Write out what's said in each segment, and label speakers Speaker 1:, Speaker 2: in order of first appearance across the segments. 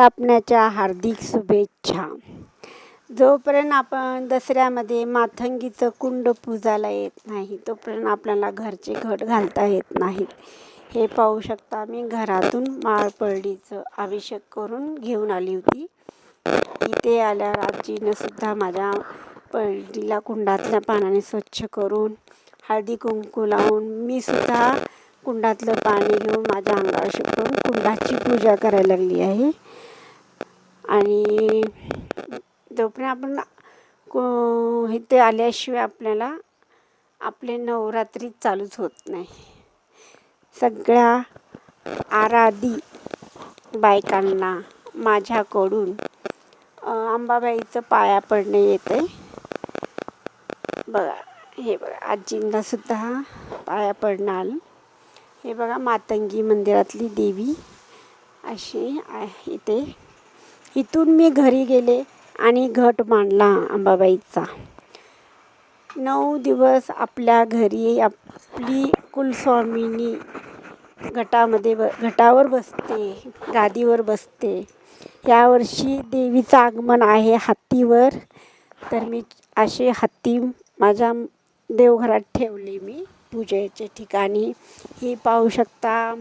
Speaker 1: घटस्थापनेच्या हार्दिक शुभेच्छा. जोपर्यंत आपण दसऱ्यामध्ये माथंगीचं कुंड पूजायला येत नाही तोपर्यंत आपल्याला घरचे घट घालता येत नाहीत. हे पाहू शकता मी घरातून माळपळडीचं अभिषेक करून घेऊन आली होती. इथे आल्यावर आजीनं सुद्धा माझ्या पळडीला कुंडातल्या पाण्याने स्वच्छ करून हळदी कुंकू लावून मी सुद्धा कुंडातलं पाणी घेऊन माझ्या अंगावर शिकून कुंडाची पूजा करायला लागली आहे. आणि जोपर्यंत आपण को इथे आल्याशिवाय आपल्याला आपले नवरात्री चालूच होत नाही. सगळ्या आराधी बायकांना माझ्याकडून अंबाबाईचं पाया पडणे येते. बघा हे बघा आजींना सुद्धा पाया पडणं आलं हे बघा मातंगी मंदिरातली देवी अशी आहे इथे. इथून मी घरी गेले आणि घट मांडला अंबाबाईचा नऊ दिवस आपल्या घरी आपली कुलस्वामिनी घटामध्ये ब घटावर बसते गादीवर बसते. यावर्षी देवीचं आगमन आहे हत्तीवर तर मी असे हत्ती माझ्या देवघरात ठेवले मी पूजेच्या ठिकाणी. ही पाहू शकता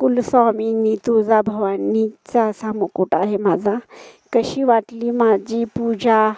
Speaker 1: कुलस्वामिनी तुळजाभवानीचा असा मुकुट आहे माझा. कशी वाटली माझी पूजा?